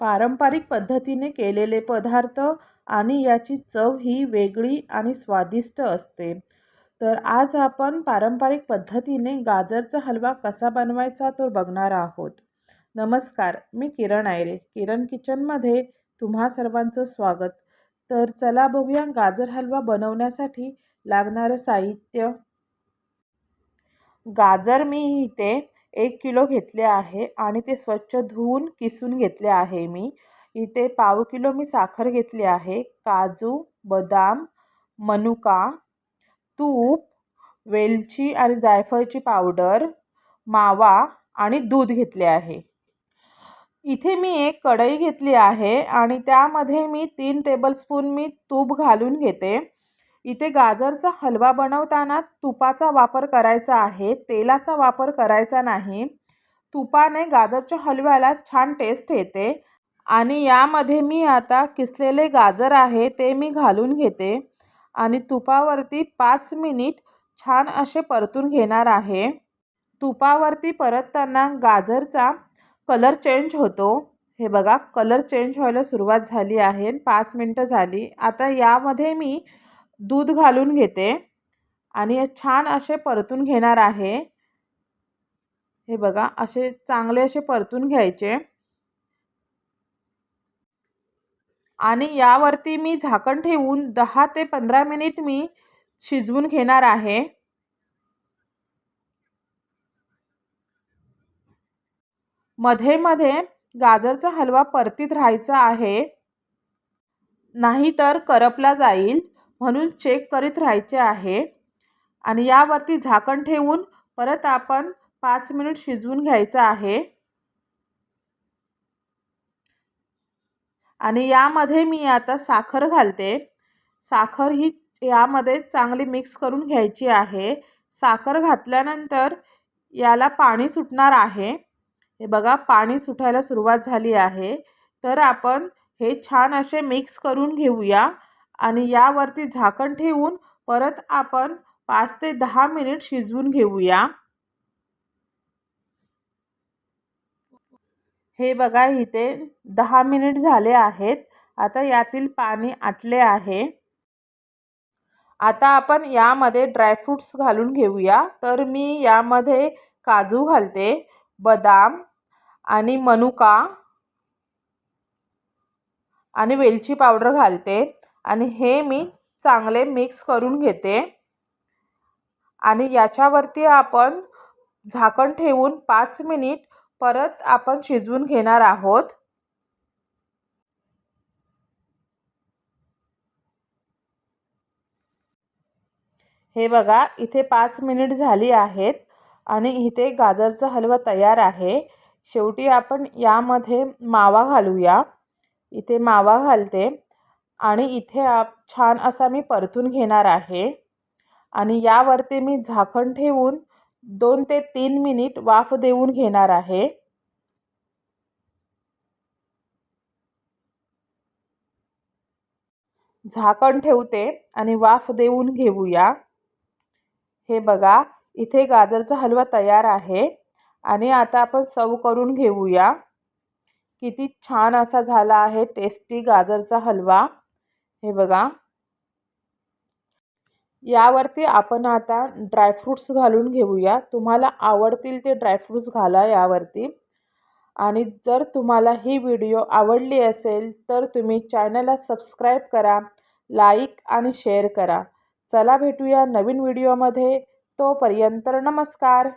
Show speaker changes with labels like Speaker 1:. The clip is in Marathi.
Speaker 1: पारंपरिक पद्धतीने केलेले पदार्थ आणि याची चव ही वेगळी आणि स्वादिष्ट असते. तर आज आपण पारंपरिक पद्धतीने गाजरचा हलवा कसा बनवायचा तो बघणार आहोत. नमस्कार मी किरण आयरे किरण किचनमध्ये तुम्हा सर्वांचं स्वागत. तर चला बघूया गाजर हलवा बनवण्यासाठी लागणारं साहित्य. गाजर मी इथे एक किलो घेतले आहे आणि ते स्वच्छ धुवून किसून घेतले आहे मी. इथे पाव किलो मी साखर घेतली आहे काजू बदाम मनुका तूप वेलची आणि जायफळची पावडर मावा आणि दूध घेतले आहे. इथे मी एक कढई घेतली आहे आणि त्यामध्ये मी तीन टेबलस्पून मी तूप घालून घेते. इथे गाजरचा हलवा बनवताना तुपाचा वापर करायचा आहे. तेलाचा वापर करायचा नाही. तुपाने गाजरच्या हलव्याला छान टेस्ट येते. आणि यामध्ये मी आता किसलेले गाजर आहे ते मी घालून घेते. आणि तुपावरती पाच मिनिट छान असे परतून घेणार आहे. तुपावरती परतताना गाजरचा कलर चेंज होतो. हे बघा कलर चेंज व्हायला सुरुवात झाली आहे. पाच मिनटं झाली. आता यामध्ये मी दूध घालून घेते आणि छान असे परतून घेणार आहे. हे बघा असे चांगले असे परतून घ्यायचे. आणि यावरती मी झाकण ठेवून दहा ते पंधरा मिनिट मी शिजवून घेणार आहे. मध्ये मध्ये गाजरचा हलवा परतीत राहायचा आहे. नाहीतर करपला जाईल. म्हणून चेक करीत राहायचे आहे. आणि यावरती झाकण ठेवून परत आपण पाच मिनिट शिजवून घ्यायचं आहे. आणि यामध्ये मी आता साखर घालते. साखर ही यामध्ये चांगली मिक्स करून घ्यायची आहे. साखर घातल्यानंतर याला पाणी सुटणार आहे. हे बघा पाणी सुटायला सुरुवात झाली आहे. तर आपण हे छान असे मिक्स करून घेऊया. आणि यावरती झाकण ठेवून परत आपण पाच ते दहा मिनिट शिजवून घेऊया. हे बघा इथे दहा मिनिट झाले आहेत. आता यातील पाणी आटले आहे. आता आपण यामध्ये ड्रायफ्रूट्स घालून घेऊया. तर मी यामध्ये काजू घालते बदाम आणि मनुका आणि वेलची पावडर घालते. आणि हे मी चांगले मिक्स करून घेते. आणि याच्यावरती आपण झाकण ठेवून पाच मिनिट परत आपण शिजवून घेणार आहोत. हे बघा इथे पाच मिनिट झाली आहेत आणि इथे गाजरचा हलवा तयार आहे. शेवटी आपण यामध्ये मावा घालूया. इथे मावा घालते. आणि इथे आप छान असा मी परतून घेणार आहे. आणि यावरती मी झाकण ठेवून दोन ते तीन मिनिट वाफ देऊन घेणार आहे. झाकण ठेवते आणि वाफ देऊन घेऊया. हे बघा इथे गाजरचा हलवा तयार आहे. आणि आता आपण सर्व करून घेऊया. किती छान असा झाला आहे टेस्टी गाजरचा हलवा. हे बघा. यावरती आपण आता ड्रायफ्रूट्स घालून घेऊया. तुम्हाला आवडतील ते ड्रायफ्रूट्स घाला यावरती. आणि जर तुम्हाला ही व्हिडिओ आवडली असेल तर तुम्ही चॅनलला सबस्क्राईब करा लाईक आणि शेअर करा. चला भेटूया नवीन व्हिडिओमध्ये तोपर्यंत नमस्कार.